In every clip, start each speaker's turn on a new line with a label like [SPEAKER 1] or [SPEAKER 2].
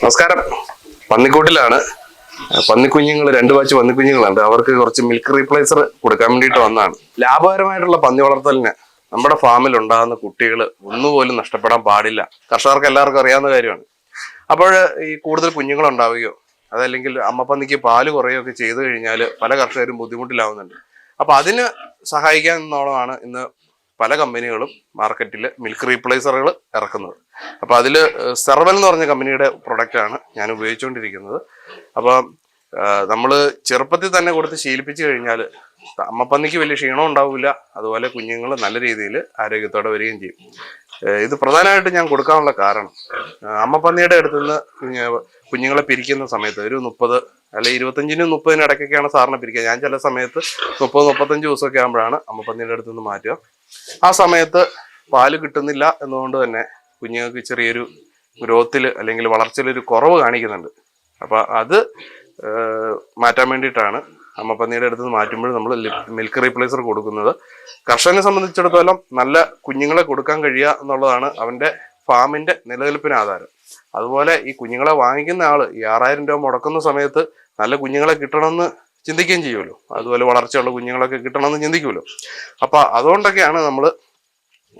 [SPEAKER 1] നമസ്കാരം. പന്നിക്കൂട്ടിലാണ്. പന്നിക്കുഞ്ഞുങ്ങൾ രണ്ട് വാച്ച് പന്നിക്കുഞ്ഞുങ്ങളുണ്ട് അവർക്ക് കുറച്ച് മിൽക്ക് റീപ്ലേസർ കൊടുക്കാൻ വേണ്ടിയിട്ട് വന്നതാണ്. ലാഭകരമായിട്ടുള്ള പന്നി വളർത്തലിന് നമ്മുടെ ഫാമിൽ ഉണ്ടാകുന്ന കുട്ടികൾ ഒന്നുപോലും നഷ്ടപ്പെടാൻ പാടില്ല. കർഷകർക്ക് എല്ലാവർക്കും അറിയാവുന്ന കാര്യമാണ്. അപ്പോൾ ഈ കൂടുതൽ കുഞ്ഞുങ്ങൾ ഉണ്ടാവുകയോ അതല്ലെങ്കിൽ അമ്മ അമ്മപ്പന്നിക്ക് പാൽ കുറയുകയോ ഒക്കെ ചെയ്തു കഴിഞ്ഞാൽ പല കർഷകരും ബുദ്ധിമുട്ടിലാവുന്നുണ്ട്. അപ്പൊ അതിന് സഹായിക്കാൻ എന്നോളമാണ് ഇന്ന് പല കമ്പനികളും മാർക്കറ്റിൽ മിൽക്ക് റീപ്ലേസറുകൾ ഇറക്കുന്നത്. അപ്പം അതിൽ സെർവൽ എന്ന് പറഞ്ഞ കമ്പനിയുടെ പ്രൊഡക്റ്റാണ് ഞാൻ ഉപയോഗിച്ചുകൊണ്ടിരിക്കുന്നത് അപ്പം നമ്മൾ ചെറുപ്പത്തിൽ തന്നെ കൊടുത്ത് ശീലിപ്പിച്ചു കഴിഞ്ഞാൽ അമ്മപ്പന്നിക്ക് വലിയ ക്ഷീണം ഉണ്ടാവില്ല. അതുപോലെ കുഞ്ഞുങ്ങൾ നല്ല രീതിയിൽ ആരോഗ്യത്തോടെ വരികയും ചെയ്യും. ഇത് പ്രധാനമായിട്ട് ഞാൻ കൊടുക്കാനുള്ള കാരണം. അമ്മ അമ്മപ്പന്നിയുടെ അടുത്ത് കുഞ്ഞുങ്ങളെ പിരിക്കുന്ന സമയത്ത് ഒരു മുപ്പത് അല്ലെ ഇരുപത്തഞ്ചിനും മുപ്പതിനും ഇടയ്ക്കൊക്കെയാണ് സാറിനെ പിരിക്കുക. ഞാൻ ചില സമയത്ത് മുപ്പത് മുപ്പത്തഞ്ച് ദിവസമൊക്കെ ആകുമ്പോഴാണ് അമ്മപ്പന്നിയുടെ അടുത്ത് നിന്ന് മാറ്റുക. ആ സമയത്ത് പാൽ കിട്ടുന്നില്ല എന്നുകൊണ്ട് തന്നെ കുഞ്ഞുങ്ങൾക്ക് ചെറിയൊരു ഗ്രോത്തിൽ അല്ലെങ്കിൽ വളർച്ചയിൽ ഒരു കുറവ് കാണിക്കുന്നുണ്ട്. അപ്പം അത് മാറ്റാൻ വേണ്ടിയിട്ടാണ് അമ്മപ്പന്നിയുടെ അടുത്ത് നിന്ന് മാറ്റുമ്പോൾ നമ്മൾ മിൽക്ക് റീപ്ലേസർ കൊടുക്കുന്നത്. കർഷകനെ സംബന്ധിച്ചിടത്തോളം നല്ല കുഞ്ഞുങ്ങളെ കൊടുക്കാൻ കഴിയുക എന്നുള്ളതാണ് അവന്റെ ഫാമിന്റെ നിലനിൽപ്പിന് ആധാരം. അതുപോലെ ഈ കുഞ്ഞുങ്ങളെ വാങ്ങിക്കുന്ന ആൾ ഈ ആറായിരം രൂപ മുടക്കുന്ന സമയത്ത് നല്ല കുഞ്ഞുങ്ങളെ കിട്ടണമെന്ന് ചിന്തിക്കുകയും ചെയ്യുമല്ലോ. അതുപോലെ വളർച്ചയുള്ള കുഞ്ഞുങ്ങളൊക്കെ കിട്ടണമെന്ന് ചിന്തിക്കുമല്ലോ. അപ്പോൾ അതുകൊണ്ടൊക്കെയാണ് നമ്മൾ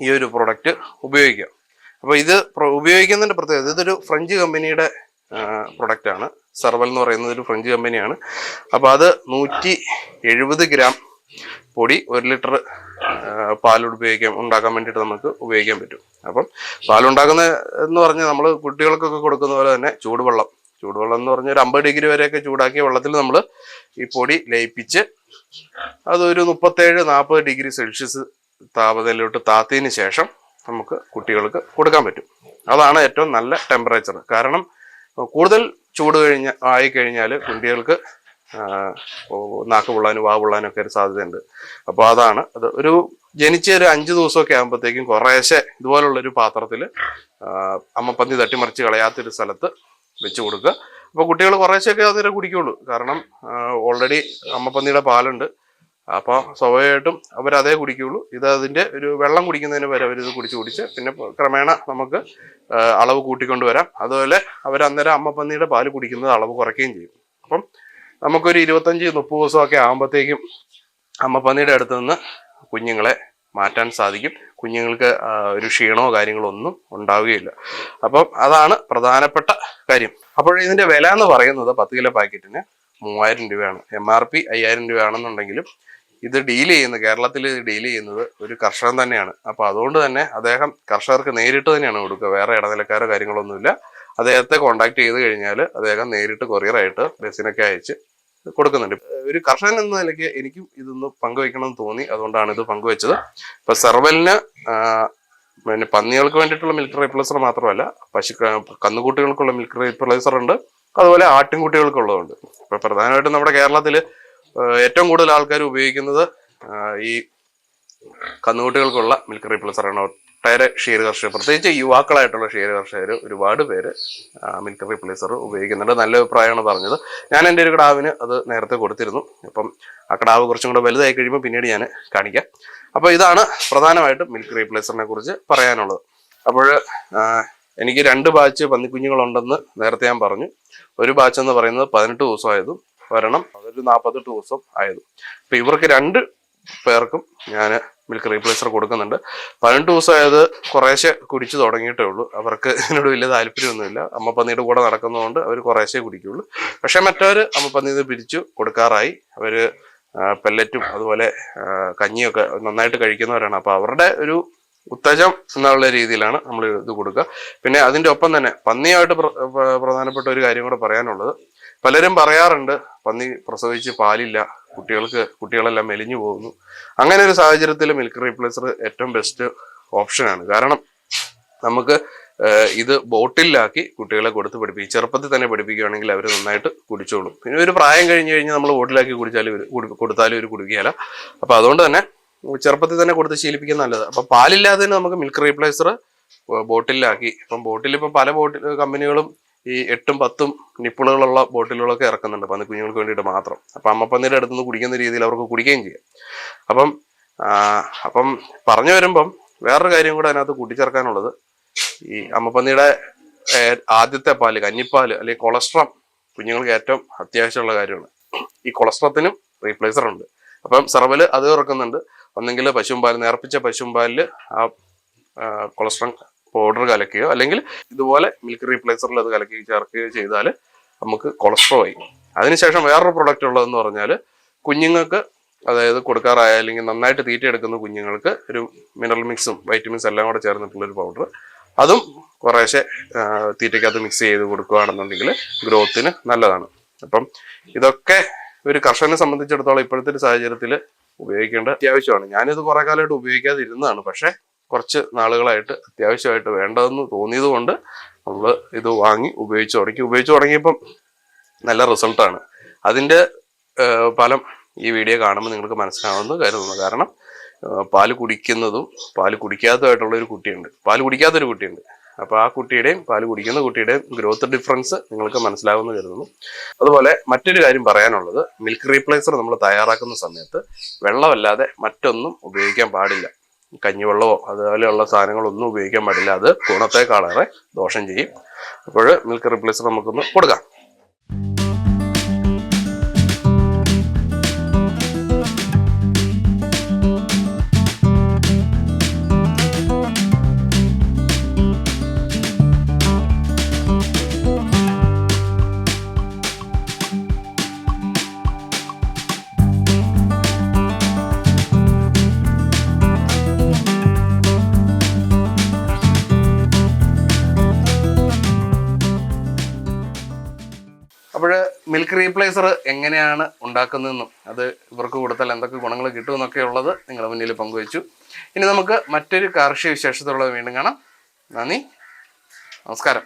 [SPEAKER 1] ഈ ഒരു പ്രൊഡക്റ്റ് ഉപയോഗിക്കുക. അപ്പോൾ ഇത് ഉപയോഗിക്കുന്നതിന്റെ പ്രത്യേകത ഇതൊരു ഫ്രഞ്ച് കമ്പനിയുടെ പ്രൊഡക്റ്റ് ആണ്. സർവൽ എന്ന് പറയുന്നത് ഒരു ഫ്രഞ്ച് കമ്പനിയാണ്. അപ്പോൾ അത് നൂറ്റി എഴുപത് ഗ്രാം പൊടി ഒരു ലിറ്റർ പാൽ ഉപയോഗിക്കാൻ ഉണ്ടാക്കാൻ വേണ്ടിയിട്ട് നമുക്ക് ഉപയോഗിക്കാൻ പറ്റും. അപ്പം പാലുണ്ടാക്കുന്ന എന്ന് പറഞ്ഞാൽ നമ്മൾ കുട്ടികൾക്കൊക്കെ കൊടുക്കുന്ന പോലെ തന്നെ ചൂടുവെള്ളം. ചൂടുവെള്ളം എന്ന് പറഞ്ഞാൽ ഒരു അമ്പത് ഡിഗ്രി വരെയൊക്കെ ചൂടാക്കിയ വെള്ളത്തിൽ നമ്മൾ ഈ പൊടി ലയിപ്പിച്ച് അതൊരു മുപ്പത്തേഴ് നാൽപ്പത് ഡിഗ്രി സെൽഷ്യസ് താപനിലോട്ട് താത്തിയതിന് ശേഷം നമുക്ക് കുട്ടികൾക്ക് കൊടുക്കാൻ പറ്റും. അതാണ് ഏറ്റവും നല്ല ടെമ്പറേച്ചർ കാരണം കൂടുതൽ ചൂട് കഴിഞ്ഞ ആയി കഴിഞ്ഞാൽ കുട്ടികൾക്ക് നാക്ക് പൊള്ളാനും വാ പൊള്ളാനും ഒക്കെ ഒരു സാധ്യതയുണ്ട്. അപ്പോൾ അതാണ് അത് ഒരു ജനിച്ച ഒരു അഞ്ച് ദിവസമൊക്കെ ആകുമ്പോഴത്തേക്കും കുറേശ്ശെ ഇതുപോലുള്ള ഒരു പാത്രത്തിൽ അമ്മപ്പന്നി തട്ടിമറിച്ച് കളയാത്തൊരു സ്ഥലത്ത് വെച്ച് കൊടുക്കുക. അപ്പോൾ കുട്ടികൾ കുറേശ്ശെയൊക്കെ അതിനെ കുടിക്കുള്ളൂ. കാരണം ഓൾറെഡി അമ്മപ്പന്നിയുടെ പാലുണ്ട്. അപ്പോൾ സ്വാഭാവികമായിട്ടും അവരതേ അതേ കുടിക്കുള്ളൂ ഇത് അതിന്റെ ഒരു വെള്ളം കുടിക്കുന്നതിന് വരെ അവരിത് കുടിച്ച് കുടിച്ച് പിന്നെ ക്രമേണ നമുക്ക് അളവ് കൂട്ടിക്കൊണ്ട് വരാം അതുപോലെ അവർ അന്നേരം അമ്മപ്പന്നിയുടെ പാൽ കുടിക്കുന്നത് അളവ് കുറയ്ക്കുകയും ചെയ്യും. അപ്പം നമുക്കൊരു ഇരുപത്തഞ്ച് മുപ്പത് ദിവസമൊക്കെ ആകുമ്പോഴത്തേക്കും അമ്മപ്പന്നിയുടെ അടുത്ത് നിന്ന് കുഞ്ഞുങ്ങളെ മാറ്റാൻ സാധിക്കും. കുഞ്ഞുങ്ങൾക്ക് ഒരു ക്ഷീണമോ കാര്യങ്ങളോ ഒന്നും ഉണ്ടാവുകയില്ല. അപ്പം അതാണ് പ്രധാനപ്പെട്ട കാര്യം. അപ്പോൾ ഇതിന്റെ വില എന്ന് പറയുന്നത് പത്ത് കിലോ പാക്കറ്റിന് മൂവായിരം രൂപയാണ്. എം ആർ പി അയ്യായിരം രൂപയാണെന്നുണ്ടെങ്കിലും ഇത് ഡീൽ ചെയ്യുന്നത് കേരളത്തിൽ ഡീൽ ചെയ്യുന്നത് ഒരു കർഷകൻ തന്നെയാണ്. അപ്പൊ അതുകൊണ്ട് തന്നെ അദ്ദേഹം കർഷകർക്ക് നേരിട്ട് തന്നെയാണ് കൊടുക്കുക. വേറെ ഇടനിലക്കാരോ കാര്യങ്ങളൊന്നുമില്ല. അദ്ദേഹത്തെ കോണ്ടാക്ട് ചെയ്ത് കഴിഞ്ഞാൽ അദ്ദേഹം നേരിട്ട് കൊറിയറായിട്ട് ബസ്സിനൊക്കെ അയച്ച് കൊടുക്കുന്നുണ്ട്. ഒരു കർഷകൻ എന്ന നിലയ്ക്ക് എനിക്കും ഇതൊന്ന് പങ്കുവെക്കണമെന്ന് തോന്നി. അതുകൊണ്ടാണ് ഇത് പങ്കുവെച്ചത്. ഇപ്പൊ സെർവലിന് പിന്നെ പന്നികൾക്ക് വേണ്ടിയിട്ടുള്ള മിൽക്ക് റീപ്ലേസർ മാത്രമല്ല പശു കന്നുകുട്ടികൾക്കുള്ള മിൽക്ക് റീപ്ലേസർ ഉണ്ട്. അതുപോലെ ആട്ടിൻകുട്ടികൾക്കുള്ളതുണ്ട് ഇപ്പൊ പ്രധാനമായിട്ടും നമ്മുടെ കേരളത്തിൽ ഏറ്റവും കൂടുതൽ ആൾക്കാർ ഉപയോഗിക്കുന്നത് ഈ കന്നുകുട്ടികൾക്കുള്ള മിൽക്ക് റീപ്ലസർ ആണ്. ഒട്ടേറെ ക്ഷീര കർഷകർ പ്രത്യേകിച്ച് യുവാക്കളായിട്ടുള്ള ക്ഷീര കർഷകർ ഒരുപാട് പേര് മിൽക്ക് റീപ്ലേസർ ഉപയോഗിക്കുന്നുണ്ട്. നല്ല അഭിപ്രായമാണ് പറഞ്ഞത്. ഞാൻ എന്റെ ഒരു കടാവിന് അത് നേരത്തെ കൊടുത്തിരുന്നു. അപ്പം ആ കടാവ് കുറച്ചും കൂടെ വലുതായി കഴിയുമ്പോൾ പിന്നീട് ഞാൻ കാണിക്കാം. അപ്പോൾ ഇതാണ് പ്രധാനമായിട്ടും മിൽക്ക് റീപ്ലേസറിനെ കുറിച്ച് പറയാനുള്ളത്. അപ്പോൾ എനിക്ക് രണ്ട് ബാച്ച് പന്നിക്കുഞ്ഞുങ്ങളുണ്ടെന്ന് നേരത്തെ ഞാൻ പറഞ്ഞു. ഒരു ബാച്ച് എന്ന് പറയുന്നത് പതിനെട്ട് ദിവസമായതും ഒരെണ്ണം അതൊരു നാൽപ്പത്തെട്ട് ദിവസം ആയത്. അപ്പൊ ഇവർക്ക് രണ്ട് പേർക്കും ഞാൻ മിൽക്ക് റീപ്ലേസർ കൊടുക്കുന്നുണ്ട്. പതിനെട്ട് ദിവസമായത് കുറേശ്ശെ കുടിച്ചു തുടങ്ങിയിട്ടേ ഉള്ളൂ. അവർക്ക് ഇതിനോട് വലിയ താല്പര്യമൊന്നുമില്ല. അമ്മപ്പന്നിയുടെ കൂടെ നടക്കുന്നതുകൊണ്ട് അവർ കുറേശ്ശെ കുടിക്കുള്ളൂ. പക്ഷെ മറ്റവർ അമ്മപ്പന്നിന്ന് പിരിച്ചു കൊടുക്കാറായി. അവർ പെല്ലറ്റും അതുപോലെ കഞ്ഞിയൊക്കെ നന്നായിട്ട് കഴിക്കുന്നവരാണ്. അപ്പോൾ അവരുടെ ഒരു ഉത്തേജം എന്നുള്ള രീതിയിലാണ് നമ്മൾ ഇത് കൊടുക്കുക. പിന്നെ അതിന്റെ ഒപ്പം തന്നെ പന്നിയായിട്ട് പ്ര- പ്ര- പ്രധാനപ്പെട്ട ഒരു കാര്യം കൂടെ പറയാനുള്ളത്. പലരും പറയാറുണ്ട് പന്നി പ്രസവിച്ച് പാലില്ല കുട്ടികൾക്ക് കുട്ടികളെല്ലാം മെലിഞ്ഞു പോകുന്നു. അങ്ങനെ ഒരു സാഹചര്യത്തിൽ മിൽക്ക് റീപ്ലേസർ ഏറ്റവും ബെസ്റ്റ് ഓപ്ഷനാണ് കാരണം നമുക്ക് ഇത് ബോട്ടിലാക്കി കുട്ടികളെ കൊടുത്ത് പഠിപ്പിക്കും. ചെറുപ്പത്തിൽ തന്നെ പഠിപ്പിക്കുകയാണെങ്കിൽ അവർ നന്നായിട്ട് കുടിച്ചോളും. പിന്നെ ഒരു പ്രായം കഴിഞ്ഞ് കഴിഞ്ഞാൽ നമ്മൾ ബോട്ടിലാക്കി കുടിച്ചാലും ഒരു കുടി- കൊടുത്താലും ഒരു കുടിക്കുകയില്ല. അപ്പം അതുകൊണ്ട് തന്നെ ചെറുപ്പത്തിൽ തന്നെ കൊടുത്ത് ശീലിപ്പിക്കുന്ന നല്ലത്. അപ്പം പാലില്ലാതെ തന്നെ നമുക്ക് മിൽക്ക് റീപ്ലേസർ ബോട്ടിലാക്കി. ഇപ്പം ബോട്ടിൽ ഇപ്പം പല ബോട്ടിൽ കമ്പനികളും ഈ എട്ടും പത്തും നിപ്പിളുകളുള്ള ബോട്ടിലുകളൊക്കെ ഇറക്കുന്നുണ്ട്. പന്നി കുഞ്ഞുങ്ങൾക്ക് വേണ്ടിയിട്ട് മാത്രം. അപ്പം അമ്മപ്പന്നിയുടെ അടുത്ത് നിന്ന് കുടിക്കുന്ന രീതിയിൽ അവർക്ക് കുടിക്കുകയും ചെയ്യാം. അപ്പം അപ്പം പറഞ്ഞു വരുമ്പം വേറൊരു കാര്യം കൂടെ അതിനകത്ത് കൂട്ടിച്ചേർക്കാനുള്ളത്. ഈ അമ്മപ്പന്നിയുടെ ആദ്യത്തെ പാൽ കഞ്ഞിപ്പാൽ അല്ലെങ്കിൽ കൊളസ്ട്രം കുഞ്ഞുങ്ങൾക്ക് ഏറ്റവും അത്യാവശ്യമുള്ള കാര്യമാണ്. ഈ കൊളസ്ട്രത്തിനും റീപ്ലേസർ ഉണ്ട് അപ്പം സെർവൽ അത് ഇറക്കുന്നുണ്ട്. ഒന്നെങ്കിൽ പശുമ്പാൽ നേർപ്പിച്ച പശുമ്പാലിൽ ആ കൊളസ്ട്രം പൗഡർ കലക്കുകയോ അല്ലെങ്കിൽ ഇതുപോലെ മിൽക്ക് റീപ്ലേസറിൽ അത് കലക്കി ചേർക്കുകയോ ചെയ്താൽ നമുക്ക് കൊളസ്ട്രോൾ ആയി. അതിനുശേഷം വേറൊരു പ്രൊഡക്റ്റ് ഉള്ളതെന്ന് പറഞ്ഞാൽ കുഞ്ഞുങ്ങൾക്ക് അതായത് കൊടുക്കാറായ അല്ലെങ്കിൽ നന്നായിട്ട് തീറ്റ എടുക്കുന്ന കുഞ്ഞുങ്ങൾക്ക് ഒരു മിനറൽ മിക്സും വൈറ്റമിൻസ് എല്ലാം കൂടെ ചേർന്നിട്ടുള്ളൊരു പൗഡർ. അതും കുറേശ്ശെ തീറ്റയ്ക്കകത്ത് മിക്സ് ചെയ്ത് കൊടുക്കുകയാണെന്നുണ്ടെങ്കിൽ ഗ്രോത്തിന് നല്ലതാണ്. അപ്പം ഇതൊക്കെ ഒരു കർഷകനെ സംബന്ധിച്ചിടത്തോളം ഇപ്പോഴത്തെ ഒരു സാഹചര്യത്തിൽ ഉപയോഗിക്കേണ്ട അത്യാവശ്യമാണ്. ഞാനിത് കുറെ കാലമായിട്ട് ഉപയോഗിക്കാതിരുന്നതാണ്. പക്ഷേ കുറച്ച് നാളുകളായിട്ട് അത്യാവശ്യമായിട്ട് വേണ്ടതെന്ന് തോന്നിയത് കൊണ്ട് നമ്മൾ ഇത് വാങ്ങി ഉപയോഗിച്ച് തുടങ്ങി. ഉപയോഗിച്ച് തുടങ്ങിയപ്പം നല്ല റിസൾട്ടാണ്. അതിന്റെ ഫലം ഈ വീഡിയോ കാണുമ്പോൾ നിങ്ങൾക്ക് മനസ്സിലാവുമെന്ന് കരുതുന്നു കാരണം പാൽ കുടിക്കുന്നതും പാൽ കുടിക്കാത്തതായിട്ടുള്ള ഒരു കുട്ടിയുണ്ട്. പാൽ കുടിക്കാത്തൊരു കുട്ടിയുണ്ട്. അപ്പോൾ ആ കുട്ടിയുടെയും പാൽ കുടിക്കുന്ന കുട്ടിയുടെയും ഗ്രോത്ത് ഡിഫറൻസ് നിങ്ങൾക്ക് മനസ്സിലാവുമെന്ന് കരുതുന്നു. അതുപോലെ മറ്റൊരു കാര്യം പറയാനുള്ളത് മിൽക്ക് റീപ്ലേസർ നമ്മൾ തയ്യാറാക്കുന്ന സമയത്ത് വെള്ളമല്ലാതെ മറ്റൊന്നും ഉപയോഗിക്കാൻ പാടില്ല. കഞ്ഞിവെള്ളമോ അതുപോലെയുള്ള സാധനങ്ങളൊന്നും ഉപയോഗിക്കാൻ പാടില്ല. അത് ഗുണത്തെക്കാളേറെ ദോഷം ചെയ്യും. അപ്പോൾ മിൽക്ക് റിപ്ലേസർ നമുക്കൊന്ന് കൊടുക്കാം. മിൽക്ക് റീപ്ലേസർ എങ്ങനെയാണ് ഉണ്ടാക്കുന്നതെന്നും അത് ഇവർക്ക് കൊടുത്താൽ എന്തൊക്കെ ഗുണങ്ങൾ കിട്ടുമെന്നൊക്കെ ഉള്ളത് നിങ്ങളുടെ മുന്നിൽ പങ്കുവച്ചു. ഇനി നമുക്ക് മറ്റൊരു കാർഷിക വിശേഷത്തോടെ വീണ്ടും കാണാം. നന്ദി. നമസ്കാരം.